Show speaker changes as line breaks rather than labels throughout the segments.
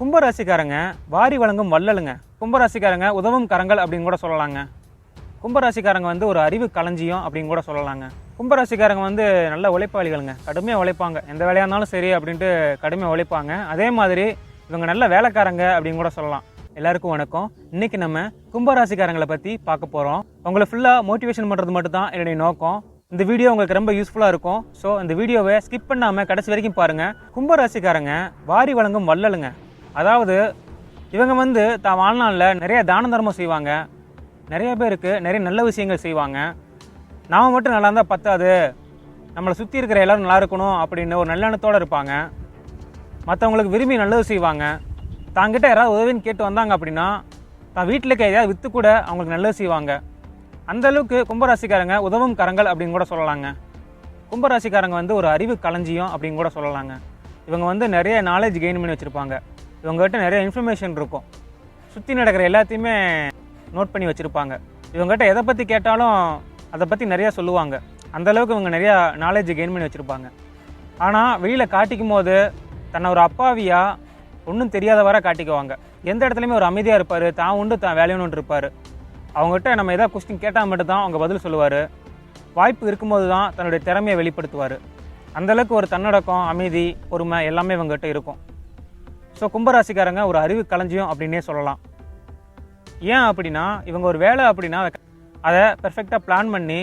கும்பராசிக்காரங்க வாரி வழங்கும் வள்ளலுங்க. கும்பராசிக்காரங்க உதவும் கரங்கள் அப்படின்னு கூட சொல்லலாங்க. கும்பராசிக்காரங்க வந்து ஒரு அறிவு களஞ்சியம் அப்படின்னு கூட சொல்லலாங்க. கும்பராசிக்காரங்க வந்து நல்ல உழைப்பாளிகளுங்க. கடுமையாக உழைப்பாங்க. எந்த வேலையாக இருந்தாலும் சரி அப்படின்ட்டு கடுமையாக உழைப்பாங்க. அதே மாதிரி இவங்க நல்ல வேலைக்காரங்க அப்படின்னு கூட சொல்லலாம். எல்லாருக்கும் வணக்கம். இன்னைக்கு நம்ம கும்பராசிக்காரங்களை பற்றி பார்க்க போகிறோம் உங்களை ஃபுல்லாக மோட்டிவேஷன் பண்ணுறது மட்டும் தான் என்னுடைய நோக்கம். இந்த வீடியோ உங்களுக்கு ரொம்ப யூஸ்ஃபுல்லாக இருக்கும். ஸோ இந்த வீடியோவை ஸ்கிப் பண்ணாமல் கடைசி வரைக்கும் பாருங்கள் கும்பராசிக்காரங்க வாரி வழங்கும் வள்ளலுங்க. அதாவது இவங்க வந்து தான் வாழ்நாளில் நிறைய தான தர்மம் செய்வாங்க. நிறைய பேருக்கு நிறைய நல்ல விஷயங்கள் செய்வாங்க. நாம் மட்டும் நல்லா இருந்தால் பத்தாது. நம்மளை சுற்றி இருக்கிற எல்லாரும் நல்லா இருக்கணும் அப்படின்னு ஒரு நல்லெண்ணத்தோடு இருப்பாங்க. மற்றவங்களுக்கு விரும்பி நல்லது செய்வாங்க. தாங்கிட்ட யாராவது உதவின்னு கேட்டு வந்தாங்க அப்படின்னா தான் வீட்டில் இருக்க எதையாவது விற்று கூட அவங்களுக்கு நல்லது செய்வாங்க. அந்த அளவுக்கு கும்பராசிக்காரங்க உதவும் கரங்கள் அப்படின்னு கூட சொல்லலாங்க. கும்பராசிக்காரங்க வந்து ஒரு அறிவு களஞ்சியம் அப்படின்னு கூட சொல்லலாங்க. இவங்க வந்து நிறைய நாலேஜ் கெயின் பண்ணி வச்சுருப்பாங்க. இவங்ககிட்ட நிறைய இன்ஃபர்மேஷன் இருக்கும். சுற்றி நடக்கிற எல்லாத்தையுமே நோட் பண்ணி வச்சுருப்பாங்க. இவங்ககிட்ட எதை பற்றி கேட்டாலும் அதை பற்றி நிறையா சொல்லுவாங்க. அந்தளவுக்கு இவங்க நிறையா நாலேஜ் கெயின் பண்ணி வச்சுருப்பாங்க. ஆனால் வெளியில் காட்டிக்கும் போது தன்னை ஒரு அப்பாவியாக ஒன்றும் தெரியாதவரை காட்டிக்குவாங்க. எந்த இடத்துலையுமே ஒரு அமைதியாக இருப்பார். தான் உண்டு தான் வேலையுன்னு இருப்பார். அவங்ககிட்ட நம்ம எதாவது கொஸ்டின் கேட்டால் மட்டும்தான் அவங்க பதில் சொல்லுவார். வாய்ப்பு இருக்கும்போது தான் தன்னுடைய திறமையை வெளிப்படுத்துவார். அந்தளவுக்கு ஒரு தன்னடக்கம் அமைதி பொறுமை எல்லாமே இவங்ககிட்ட இருக்கும். ஸோ கும்பராசிக்காரங்க ஒரு அறிவு களஞ்சியம் அப்படின்னே சொல்லலாம். ஏன் அப்படின்னா இவங்க ஒரு வேலை அப்படின்னா அதை பெர்ஃபெக்டாக பிளான் பண்ணி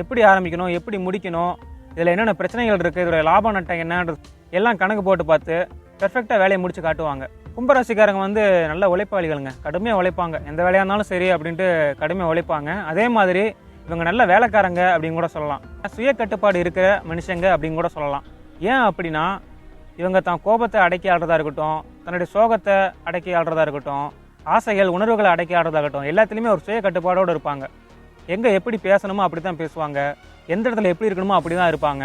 எப்படி ஆரம்பிக்கணும் எப்படி முடிக்கணும் இதில் என்னென்ன பிரச்சனைகள் இருக்குது இதோட லாப நட்டம் என்னன்றது எல்லாம் கணக்கு போட்டு பார்த்து பெர்ஃபெக்டாக வேலையை முடிச்சு காட்டுவாங்க. கும்பராசிக்காரங்க வந்து நல்ல உழைப்பாளிகளுங்க. கடுமையாக உழைப்பாங்க. எந்த வேலையாக இருந்தாலும் சரி அப்படின்ட்டு கடுமையாக உழைப்பாங்க. அதே மாதிரி இவங்க நல்ல வேலைக்காரங்க அப்படின்னு கூட சொல்லலாம். சுய கட்டுப்பாடு இருக்கிற மனுஷங்க அப்படின்னு கூட சொல்லலாம். ஏன் அப்படின்னா இவங்க தான் கோபத்தை அடக்கி ஆடுறதா இருக்கட்டும் தன்னுடைய சோகத்தை அடக்கி ஆடுறதா இருக்கட்டும் ஆசைகள் உணர்வுகளை அடக்கி ஆடுறதா இருக்கட்டும் எல்லாத்துலேயுமே ஒரு சுய கட்டுப்பாடோடு இருப்பாங்க. எங்கே எப்படி பேசணுமோ அப்படி தான் பேசுவாங்க. எந்த இடத்துல எப்படி இருக்கணுமோ அப்படி தான் இருப்பாங்க.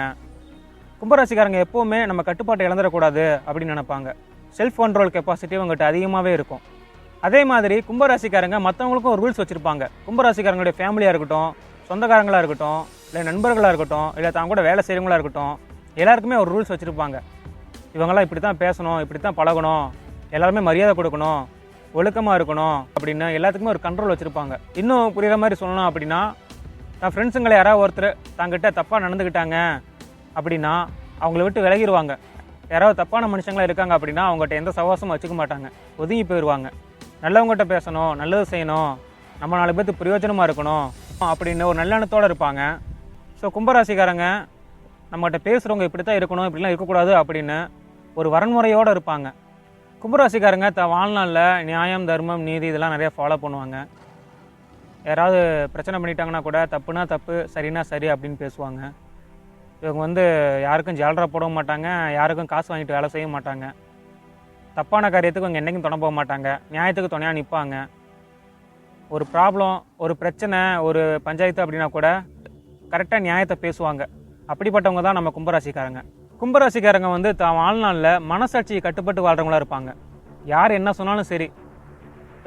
கும்பராசிக்காரங்க எப்போவுமே நம்ம கட்டுப்பாட்டை இழந்துடக்கூடாது அப்படின்னு நினைப்பாங்க. செல்ஃப் கண்ட்ரோல் கெப்பாசிட்டி அவங்ககிட்ட அதிகமாகவே இருக்கும். அதே மாதிரி கும்பராசிக்காரங்க மற்றவங்களுக்கும் ஒரு ரூல்ஸ் வச்சுருப்பாங்க. கும்பராசிக்காரங்களுடைய ஃபேமிலியாக இருக்கட்டும் சொந்தக்காரங்களாக இருக்கட்டும் இல்லை நண்பர்களாக இருக்கட்டும் இல்லை தான் கூட வேலை செய்கிறவங்களா இருக்கட்டும் எல்லாருக்குமே ஒரு ரூல்ஸ் வச்சுருப்பாங்க. இவங்கெல்லாம் இப்படி தான் பேசணும் இப்படி தான் பழகணும் எல்லாருமே மரியாதை கொடுக்கணும் ஒழுக்கமாக இருக்கணும் அப்படின்னு எல்லாத்துக்குமே ஒரு கண்ட்ரோல் வச்சுருப்பாங்க. இன்னும் புரிகிற மாதிரி சொல்லணும் அப்படின்னா தான் ஃப்ரெண்ட்ஸுங்களை யாராவது ஒருத்தர் தாங்கிட்ட தப்பாக நடந்துக்கிட்டாங்க அப்படின்னா அவங்கள விட்டு விலகிடுவாங்க யாராவது தப்பான மனுஷங்களாக இருக்காங்க அப்படின்னா அவங்ககிட்ட எந்த சவாசமும் வச்சுக்க மாட்டாங்க. ஒதுங்கி போயிடுவாங்க நல்லவங்ககிட்ட பேசணும் நல்லது செய்யணும் நம்ம நாலு பேர்த்து பிரயோஜனமாக இருக்கணும் அப்படின்னு ஒரு நல்லெண்ணத்தோடு இருப்பாங்க. ஸோ கும்பராசிக்காரங்க நம்மகிட்ட பேசுகிறவங்க இப்படி தான் இருக்கணும் இப்படிலாம் இருக்கக்கூடாது அப்படின்னு ஒரு வரன்முறையோடு இருப்பாங்க. கும்பராசிக்காரங்க த வாழ்நாளில் நியாயம் தர்மம் நீதி இதெல்லாம் நிறைய ஃபாலோ பண்ணுவாங்க. யாராவது பிரச்சனை பண்ணிட்டாங்கன்னா கூட தப்புனா தப்பு சரினா சரி அப்படின்னு பேசுவாங்க. இவங்க வந்து யாருக்கும் ஜாலரா போடவும் மாட்டாங்க யாருக்கும் காசு வாங்கிட்டு வேலை செய்ய மாட்டாங்க. தப்பான காரியத்துக்கு இவங்க என்றைக்கும் துணை போக மாட்டாங்க. நியாயத்துக்கு துணையாக நிற்பாங்க ஒரு ப்ராப்ளம் ஒரு பிரச்சனை ஒரு பஞ்சாயத்து அப்படின்னா கூட கரெக்டாக நியாயத்தை பேசுவாங்க. அப்படிப்பட்டவங்க தான் நம்ம கும்பராசிக்காரங்க. கும்பராசிக்காரங்க வந்து தான் வாழ்நாளில் மனசாட்சியை கட்டுப்பட்டு வாழ்றவங்களா இருப்பாங்க. யார் என்ன சொன்னாலும் சரி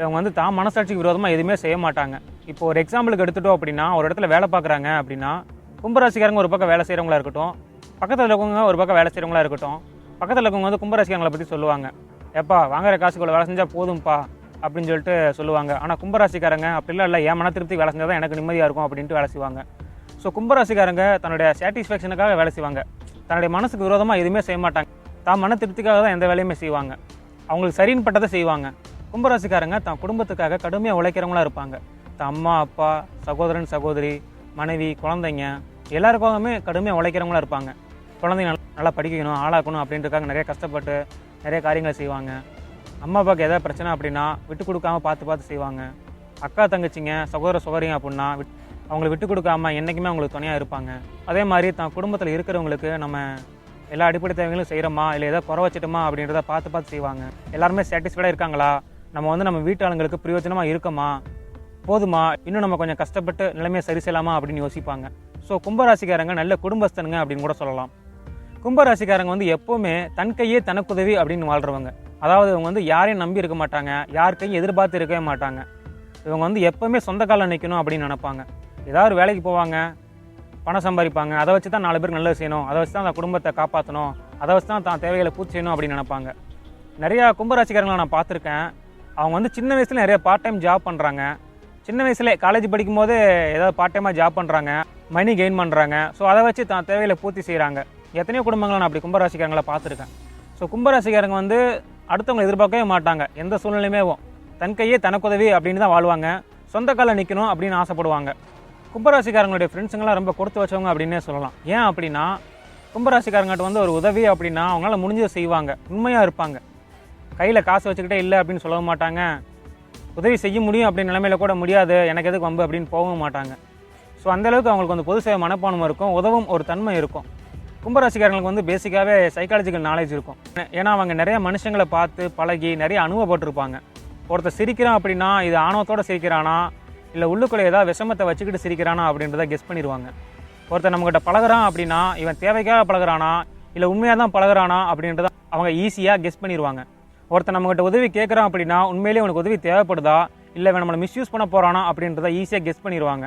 இவங்க வந்து தான் மனசாட்சிக்கு விரோதமாக எதுவுமே செய்ய மாட்டாங்க. இப்போ ஒரு எக்ஸாம்பிளுக்கு எடுத்துட்டோம் அப்படின்னா ஒரு இடத்துல வேலை பார்க்குறாங்க அப்படின்னா கும்பராசிக்காரங்க ஒரு பக்கம் வேலை செய்கிறவங்களா இருக்கட்டும் பக்கத்தில் இருக்கவங்க ஒரு பக்கம் வேலை செய்கிறவங்களா இருக்கட்டும் பக்கத்தில் இருக்கவங்க வந்து கும்பராசிக்காரங்களை பற்றி சொல்லுவாங்க. ஏப்பா வாங்குற காசுக்குள்ள வேலை செஞ்சால் போதும்ப்பா அப்படின்னு சொல்லிட்டு சொல்லுவாங்க. ஆனால் கும்பராசிக்காரங்க அப்படிலாம் இல்லை என் மன திருப்தி வேலை செஞ்சால் தான் எனக்கு நிம்மதியாக இருக்கும் அப்படின்ட்டு வேலை செய்வாங்க. ஸோ கும்பராசிக்காரங்க தன்னுடைய சாட்டிஸ்ஃபேக்ஷனுக்காக வேலை செய்வாங்க. தன்னுடைய மனசுக்கு விரோதமாக எதுவுமே செய்ய மாட்டாங்க. தான் மன திருப்திக்காக தான் எந்த வேலையுமே செய்வாங்க. அவங்களுக்கு சரின்னு பட்டதை செய்வாங்க. கும்பராசிக்காரங்க தான் குடும்பத்துக்காக கடுமையாக உழைக்கிறவங்களாக இருப்பாங்க. தன் அம்மா அப்பா சகோதரன் சகோதரி மனைவி குழந்தைங்க எல்லாருக்காகவுமே கடுமையாக உழைக்கிறவங்களா இருப்பாங்க. குழந்தைங்க நல்லா- நல்லா படிக்கணும் ஆளாக்கணும் அப்படின்றக்காக நிறைய கஷ்டப்பட்டு நிறைய காரியங்களை செய்வாங்க. அம்மா அப்பாவுக்கு எதாவது பிரச்சனை அப்படின்னா விட்டு கொடுக்காம பார்த்து பார்த்து செய்வாங்க. அக்கா தங்கச்சிங்க சகோதர சகோதரிங்க அப்படின்னா விட்- அவங்கள விட்டு கொடுக்காம என்றைக்குமே அவங்களுக்கு துணையாக இருப்பாங்க. அதே மாதிரி தான் குடும்பத்தில் இருக்கிறவங்களுக்கு நம்ம எல்லா அடிப்படை தேவைகளும் செய்கிறோமா இல்லை ஏதாவது குறை வச்சிட்டோமா? அப்படின்றத பார்த்து பார்த்து செய்வாங்க. எல்லாருமே சாட்டிஸ்ஃபைடாக இருக்காங்களா? நம்ம வந்து நம்ம வீட்டாளங்களுக்கு பிரயோஜனமாக இருக்கோமா? போதுமா? இன்னும் நம்ம கொஞ்சம் கஷ்டப்பட்டு நிலைமையை சரி செய்யலாமா? அப்படின்னு யோசிப்பாங்க. ஸோ கும்பராசிக்காரங்க நல்ல குடும்பஸ்தனுங்க அப்படின்னு கூட சொல்லலாம். கும்பராசிக்காரங்க வந்து எப்போவுமே தன் கையே தனக்குதவி அப்படின்னு வாழ்றவங்க. அதாவது இவங்க வந்து யாரையும் நம்பி இருக்க மாட்டாங்க. யார் கையும் எதிர்பார்த்து இருக்கவே மாட்டாங்க. இவங்க வந்து எப்போவுமே சொந்த காலம் நிற்கணும் அப்படின்னு நினைப்பாங்க. ஏதாவது வேலைக்கு போவாங்க பணம் சம்பாதிப்பாங்க அதை வச்சு தான் நாலு பேருக்கு நல்லது செய்யணும் அதை வச்சு தான் அந்த குடும்பத்தை காப்பாற்றணும் அதை வச்சு தான் தான் தேவைகளை பூர்த்தி செய்யணும் அப்படின்னு நினைப்பாங்க. நிறையா கும்பராசிக்காரங்களை நான் பார்த்துருக்கேன். அவங்க வந்து சின்ன வயசில் நிறைய பார்ட் டைம் ஜாப் பண்ணுறாங்க சின்ன வயசுல காலேஜ் படிக்கும் போது ஏதாவது பார்ட் டைமாக ஜாப் பண்ணுறாங்க மணி கெயின் பண்ணுறாங்க ஸோ அதை வச்சு தான் தேவைகளை பூர்த்தி செய்கிறாங்க எத்தனையோ குடும்பங்களை நான் அப்படி கும்பராசிக்காரங்களை பார்த்துருக்கேன். ஸோ கும்பராசிக்காரங்க வந்து அடுத்தவங்களை எதிர்பார்க்கவே மாட்டாங்க. எந்த சூழ்நிலையுமே தன் கையே தனக்குதவி அப்படின்னு தான் வாழ்வாங்க. சொந்த காலில் நிற்கணும் அப்படின்னு ஆசைப்படுவாங்க. கும்பராசிக்காரங்களுடைய ஃப்ரெண்ட்ஸுங்கெல்லாம் ரொம்ப கொடுத்து வச்சவங்க அப்படின்னே சொல்லலாம். ஏன் அப்படின்னா கும்பராசிக்காரங்கிட்ட வந்து ஒரு உதவி அப்படின்னா அவங்களால முடிஞ்சதை செய்வாங்க. உண்மையாக இருப்பாங்க. கையில் காசு வச்சுக்கிட்டே இல்லை அப்படின்னு சொல்ல மாட்டாங்க. உதவி செய்ய முடியும் அப்படின்னு நிலமையில கூட முடியாது. எனக்கு எதுக்கு வம்பு அப்படின்னு போகவும் மாட்டாங்க. ஸோ அந்தளவுக்கு அவங்களுக்கு வந்து பொது சேவை மனப்பான்மை இருக்கும். உதவும் ஒரு தன்மை இருக்கும். கும்பராசிக்காரங்களுக்கு வந்து பேசிக்காகவே சைக்காலஜிக்கல் நாலேஜ் இருக்கும். ஏன்னா அவங்க நிறைய மனுஷங்களை பார்த்து பழகி நிறைய அனுபவப்பட்டிருப்பாங்க. ஒருத்தர் சிரிக்கிறான் அப்படின்னா இது ஆணவத்தோட சிரிக்கிறானா? இல்லை உள்ளுக்குள்ளே ஏதாவது விஷமத்தை வச்சுக்கிட்டு சிரிக்கிறானா அப்படின்றத கெஸ் பண்ணிடுவாங்க. ஒருத்தர் நம்மகிட்ட பழகுறான் அப்படின்னா இவன் தேவைக்காக பழகுறானா இல்லை உண்மையாக தான் பழகுறானா அப்படின்றத அவங்க ஈஸியாக கெஸ் பண்ணிடுவாங்க. ஒருத்தர் நம்மகிட்ட உதவி கேட்குறான் அப்படின்னா உண்மையிலேயே உனக்கு உதவி தேவைப்படுதா? இல்லை இவன் நம்மளை மிஸ்யூஸ் பண்ண போகிறானா அப்படின்றத ஈஸியாக கெஸ் பண்ணிடுவாங்க.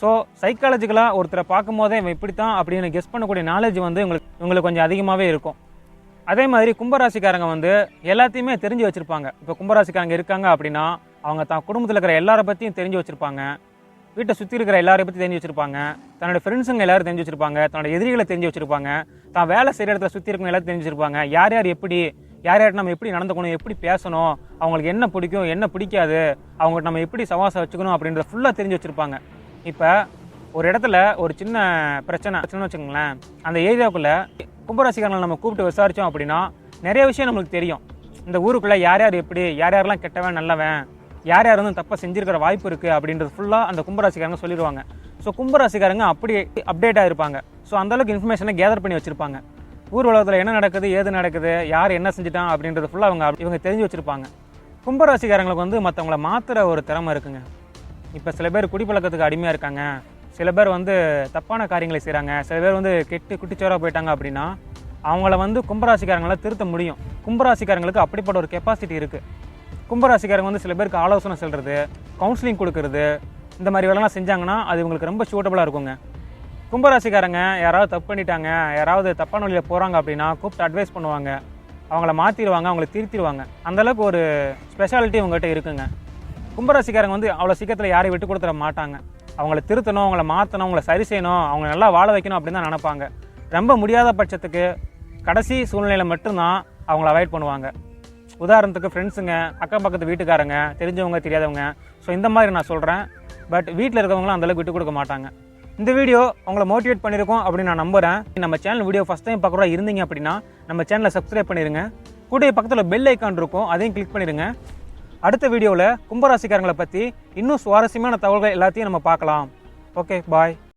ஸோ சைக்காலஜிக்கலாக ஒருத்தரை பார்க்கும் போதே இவன் இப்படி தான் அப்படின்னு கெஸ் பண்ணக்கூடிய நாலேஜ் வந்து உங்களுக்கு உங்களுக்கு கொஞ்சம் அதிகமாகவே இருக்கும். அதே மாதிரி கும்பராசிக்காரங்க வந்து எல்லாத்தையுமே தெரிஞ்சு வச்சுருப்பாங்க. இப்போ கும்பராசிக்காரங்க இருக்காங்க அப்படின்னா அவங்க தான் குடும்பத்தில் இருக்கிற எல்லாரை பற்றியும் தெரிஞ்சு வச்சுருப்பாங்க. வீட்டை சுற்றி இருக்கிற எல்லாரையும் பற்றி தெரிஞ்சு வச்சுருப்பாங்க. தன்னோட ஃப்ரெண்ட்ஸுங்க எல்லாரும் தெரிஞ்சு வச்சுருப்பாங்க. தன்னோட எதிரிகளை தெரிஞ்சு வச்சுருப்பாங்க. தான் வேலை செய்கிற இடத்துல சுற்றி இருக்கிற எல்லாரும் தெரிஞ்சு வச்சுருப்பாங்க. யார் யார் எப்படி யார் யார்கிட்ட நம்ம எப்படி நடந்துக்கணும் எப்படி பேசணும் அவங்களுக்கு என்ன பிடிக்கும் என்ன பிடிக்காது அவங்ககிட்ட நம்ம எப்படி சவாசம் வச்சுக்கணும் அப்படின்றத ஃபுல்லாக தெரிஞ்சு வச்சுருப்பாங்க. இப்போ ஒரு இடத்துல ஒரு சின்ன பிரச்சனை பிரச்சனை வச்சுக்கோங்களேன். அந்த ஏரியாவுக்குள்ளே கும்பராசிக்காரங்களை நம்ம கூப்பிட்டு விசாரித்தோம் அப்படின்னா நிறைய விஷயம் நம்மளுக்கு தெரியும். இந்த ஊருக்குள்ளே யார் யார் எப்படி யார் யாரெல்லாம் கெட்டவன் நல்லவன் யார் யார் வந்து தப்பாக செஞ்சிருக்கிற வாய்ப்பு இருக்குது அப்படின்றது ஃபுல்லாக அந்த கும்பராசிக்காரங்க சொல்லிடுவாங்க ஸோ கும்பராசிக்காரங்க அப்படி அப்டேட்டாக இருப்பாங்க. ஸோ அந்தளவுக்கு இன்ஃபர்மேஷனை கேதர் பண்ணி வச்சுருப்பாங்க. ஊர் உலகத்தில் என்ன நடக்குது ஏது நடக்குது யார் என்ன செஞ்சுட்டான் அப்படின்றது ஃபுல்லாக அவங்க இவங்க தெரிஞ்சு வச்சுருப்பாங்க. கும்பராசிக்காரங்களுக்கு வந்து மற்றவங்கள மாற்றுற ஒரு திறமை இருக்குங்க. இப்போ சில பேர் குடிப்பழக்கத்துக்கு அடிமையாக இருக்காங்க. சில பேர் வந்து தப்பான காரியங்களை செய்கிறாங்க சில பேர் வந்து கெட்டு குட்டிச்சோராக போயிட்டாங்க அப்படின்னா அவங்கள வந்து கும்பராசிக்காரங்களால் திருத்த முடியும். கும்பராசிக்காரங்களுக்கு அப்படிப்பட்ட ஒரு கெப்பாசிட்டி இருக்குது கும்பராசிக்காரங்க வந்து சில பேருக்கு ஆலோசனை செல்வது கவுன்சிலிங் கொடுக்கறது இந்த மாதிரி வேலைலாம் செஞ்சாங்கன்னா அது இவங்களுக்கு ரொம்ப சூட்டபுளாக இருக்குங்க. கும்பராசிக்காரங்க யாராவது தப்பு பண்ணிட்டாங்க யாராவது தப்பான வழியில் போகிறாங்க அப்படின்னா கூப்பிட்டு அட்வைஸ் பண்ணுவாங்க. அவங்கள மாற்றிடுவாங்க அவங்கள திருத்திடுவாங்க அந்தளவுக்கு ஒரு ஸ்பெஷாலிட்டி உங்கள்கிட்ட இருக்குங்க. கும்பராசிக்காரங்க வந்து அவ்வளோ சீக்கிரத்தில் யாரையும் விட்டு கொடுத்துட மாட்டாங்க. அவங்கள திருத்தணும் அவங்கள மாற்றணும் அவங்கள சரி செய்யணும் அவங்கள நல்லா வாழ வைக்கணும் அப்படின்னு தான் நினைப்பாங்க. ரொம்ப முடியாத பட்சத்துக்கு கடைசி சூழ்நிலையில் மட்டும்தான் அவங்கள அவாய்ட் பண்ணுவாங்க. உதாரணத்துக்கு ஃப்ரெண்ட்ஸுங்க அக்கம் பக்கத்து வீட்டுக்காரங்க தெரிஞ்சவங்க தெரியாதவங்க. ஸோ இந்த மாதிரி நான் சொல்கிறேன் பட் வீட்டில் இருக்கவங்களும் அந்தளவுக்கு விட்டு கொடுக்க மாட்டாங்க. இந்த வீடியோ உங்களை மோட்டிவேட் பண்ணியிருக்கோம் அப்படின்னு நான் நம்புகிறேன் நம்ம சேனல் வீடியோ ஃபஸ்ட் டைம் பார்க்குறா இருந்தீங்க அப்படின்னா நம்ம சேனலை சப்ஸ்கிரைப் பண்ணிடுங்க கூடிய பக்கத்தில் பெல் ஐக்கான் இருக்கும். அதையும் கிளிக் பண்ணிடுங்க அடுத்த வீடியோவில் கும்பராசிக்காரங்களை பற்றி இன்னும் சுவாரஸ்யமான தகவல்கள் எல்லாத்தையும் நம்ம பார்க்கலாம். Okay bye